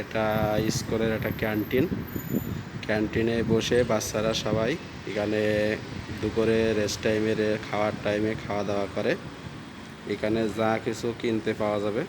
এটা স্কুলের একটা ক্যান্টিন। ক্যান্টিনে বসে বাচ্চারা সবাই এখানে দুপুরে রেস্ট টাইমে খাওয়ার টাইমে খাওয়া দাওয়া করে। এখানে যা কিছু কিনতে পাওয়া যাবে।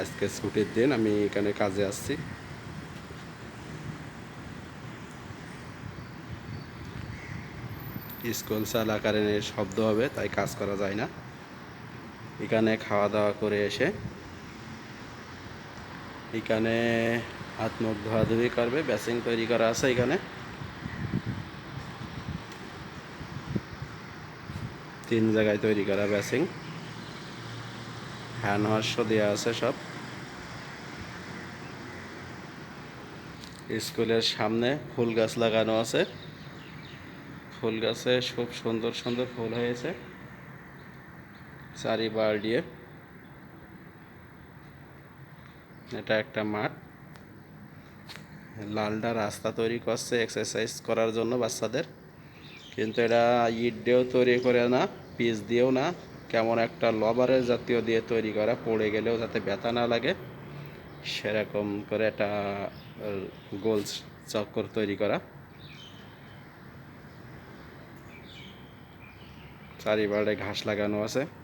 আজকে ছুটির দিন, আমি এখানে কাজে আসছি। স্কুল চলাকালীন শব্দ হবে, তাই কাজ করা যায় না। এখানে খাওয়া দাওয়া করে এসে এখানে হাত মুখ ধোয়াধুয়ি করবে বেসিং তৈরি করা আছে এখানে। তিন জায়গায় তৈরি করা বেসিং হ্যান্ড ওয়াশও দেওয়া আছে সব। স্কুলের সামনে ফুল গাছ লাগানো আছে। ফুল গাছে খুব সুন্দর সুন্দর ফুল হয়েছে। চারিবার দিয়ে। এটা একটা মাঠ। লালটা রাস্তা তৈরি করছে এক্সারসাইজ করার জন্য বাচ্চাদের। কিন্তু এটা ইট দিয়েও তৈরি করে না, পিচ দিয়েও না। কেমন একটা লবারের জাতীয় দিয়ে তৈরি করা, পড়ে গেলেও যাতে ব্যথা না লাগে। সেরকম করে একটা গোল চক্কর তৈরি করা। চারিবারে ঘাস লাগানো আছে।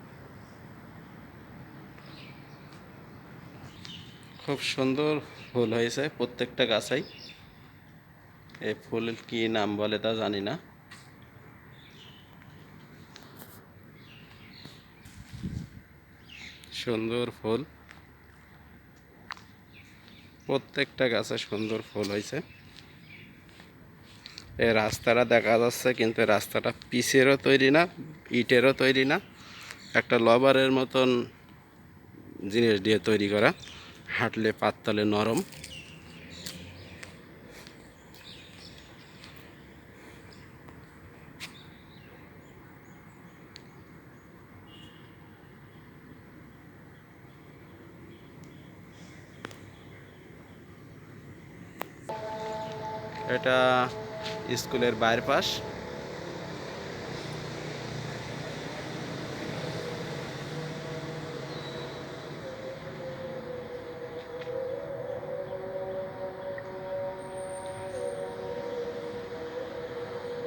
খুব সুন্দর ফুল হয়েছে, প্রত্যেকটা গাছাই। এই ফুল কি নাম বলে তা জানি না। সুন্দর ফুল। প্রত্যেকটা গাছে সুন্দর ফুল হয়েছে। এই রাস্তাটা দেখা যাচ্ছে, কিন্তু রাস্তাটা পিসেরও তৈরি না, ইটেরও তৈরি না। একটা লবারের মতন জিনিস দিয়ে তৈরি করা। হাঁটলে পাততলে নরম। এটা স্কুলের বাইরের পাশ।